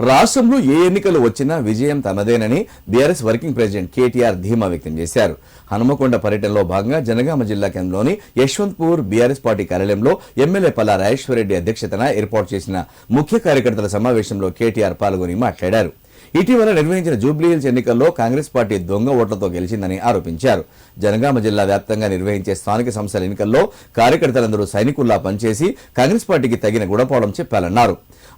రాష్ట్రంలో ఏ ఎన్నికలు వచ్చినా విజయం తనదేనని బీఆర్ఎస్ వర్కింగ్ ప్రెసిడెంట్ కేటీఆర్ ధీమా వ్యక్తం చేశారు. హనుమకొండ పర్యటనలో భాగంగా జనగామ జిల్లా కేంద్రంలోని యశ్వంత్పూర్ బీఆర్ఎస్ పార్టీ కార్యాలయంలో ఎమ్మెల్యే పల్లా రాజేశ్వరరెడ్డి అధ్యక్షతన ఏర్పాటు చేసిన ముఖ్య కార్యకర్తల సమావేశంలో కేటీఆర్ పాల్గొని మాట్లాడారు. ఇటీవల నిర్వహించిన జూబ్లీహిల్స్ ఎన్నికల్లో కాంగ్రెస్ పార్టీ దొంగ ఓట్లతో గెలిచిందని ఆరోపించారు. జనగామ జిల్లా వ్యాప్తంగా నిర్వహించే స్థానిక సంస్థల ఎన్నికల్లో కార్యకర్తలందరూ సైనికుల్లా పనిచేసి కాంగ్రెస్ పార్టీకి తగిన గుణపాఠం చెప్పాలన్నారు.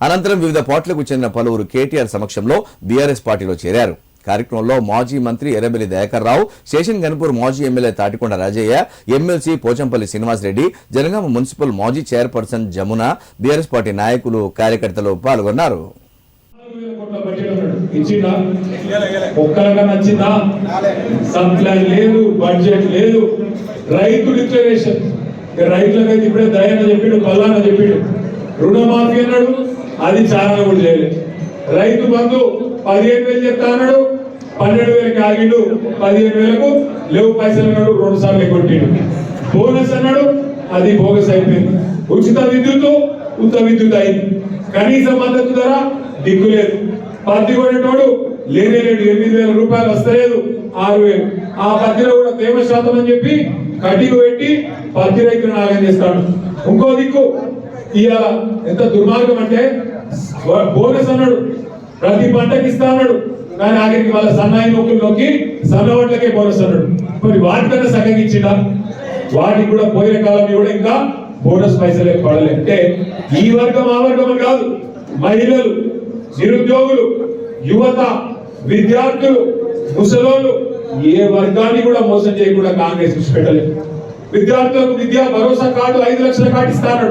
అనంతరం వివిధ పార్టీలకు చెందిన పలువురు కేటీఆర్ సమక్షంలో బీఆర్ఎస్ పార్టీలో చేరారు. కార్యక్రమంలో మాజీ మంత్రి ఎర్రబెల్లి దయాకర్ రావు శేషన్ గన్పూర్ మాజీ MLA Thatikonda Rajaiah MLC Pochampalli Srinivasa Reddy Janagama municipal మాజీ చైర్పర్సన్ జమున బీఆర్ఎస్ పార్టీ నాయకులు కార్యకర్తలు పాల్గొన్నారు. రైతు డిక్లరేషన్. రైతులకైతే ఇప్పుడే దయన చెప్పిండు పల్లాన చెప్పిండు. రుణమాఫీ అన్నాడు. అది చాలా కూడా చేయలేదు రైతు బంధు పదిహేను వేలు చెప్తా అన్నాడు. పన్నెండు వేలకి ఆగిండు పదిహేను వేలకు లేవు పైసలు అన్నాడు. రెండు సార్లు కొట్టిండు. బోనస్ అన్నాడు. అది బోగస్ అయిపోయింది. ఉచిత విద్యుత్ ఉచిత విద్యుత్ అయింది. కనీస మద్దతు ధర దిక్కు లేదు. పత్తి కొనేటోడు లేనే లేడు. ఎనిమిది వేల రూపాయలు వస్తలేదు. ఆరు వేలు. ఆ పత్తిలో కూడా తేమ శాతం అని చెప్పి కటికు పెట్టి పత్తి రైతులు నాగం చేస్తాడు. ఇంకో దిక్కు ఇవాళ ఎంత దుర్మార్గం అంటే బోనస్ అన్నాడు. ప్రతి పంటకి ఇస్తా అన్నాడు. కానీ ఆఖరికి వాళ్ళ సన్నాయి నొక్కులు నొక్కి సన్న ఓట్లకే బోనస్ అన్నాడు. మరి వాటికన్నా సగం ఇచ్చిండా? వాటికి కూడా పోయిన కాలం కూడా ఇంకా బోనస్ పైసలే పడలే. అంటే ఈ వర్గం ఆ వర్గం కాదు. మహిళలు నిరుద్యోగులు యువత విద్యార్థులు ముసలోళ్ళు ఏ వర్గాన్ని కూడా మోసం చేయకుండా కాంగ్రెస్ విడిచిపెట్టలేదు విద్యార్థులకు విద్యా భరోసా కార్డు ఐదు లక్షల కార్డు ఇస్తాడు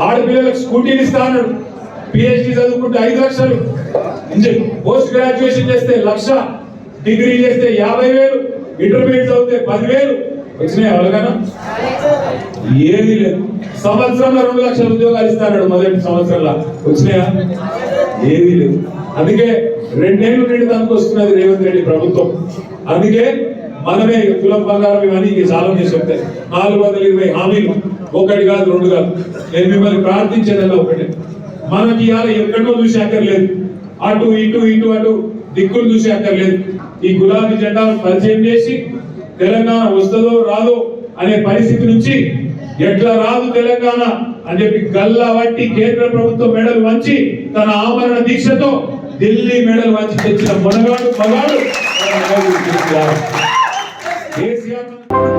ఆడపిల్లలకు స్కూటీలు ఇస్తాడు పిహెచ్డి చదువుకుంటే ఐదు లక్షలు. పోస్ట్ గ్రాడ్యుయేషన్ చేస్తే లక్ష డిగ్రీ చేస్తే యాభై వేలు ఇంటర్మీడియట్ చదివితే పదివేలు. వచ్చినాయి ఎవరికైనా? ఏది లేదు. సంవత్సరంలో రెండు లక్షల ఉద్యోగాలు ఇస్తాడు మొదటి సంవత్సరంలో. వచ్చినాయా? ఏది లేదు. అందుకే రెండేళ్ళు నుండి దానికి వస్తున్నది రేవంత్ రెడ్డి ప్రభుత్వం. అందుకే మనమే కులం బంగారం ఇవన్నీ చాలా చేసి చెప్తాయి. నాలుగు వందల ఇరవై హామీలు. ఒకటి కాదు రెండు కాదు. నేను మిమ్మల్ని ప్రార్థించేదల్లా ఒకటే. మనకి ఇవాళ ఎక్కడో చూసి అక్కర్లేదు. అటు ఇటు ఇటు అటు దిక్కులు చూసి అక్కర్లేదు. ఈ గులాబీ జెండాను పరిచయం చేసి తెలంగాణ వస్తుందో రాదో అనే పరిస్థితి నుంచి ఎట్లా రాదు తెలంగాణ అని చెప్పి గల్లా వట్టి కేంద్ర ప్రభుత్వం మెడలు వంచి తన ఆమరణ దీక్షతో ఢిల్లీ మెడలు వంచి తెచ్చిన మొనగాడు మగాడు. కేసీఆర్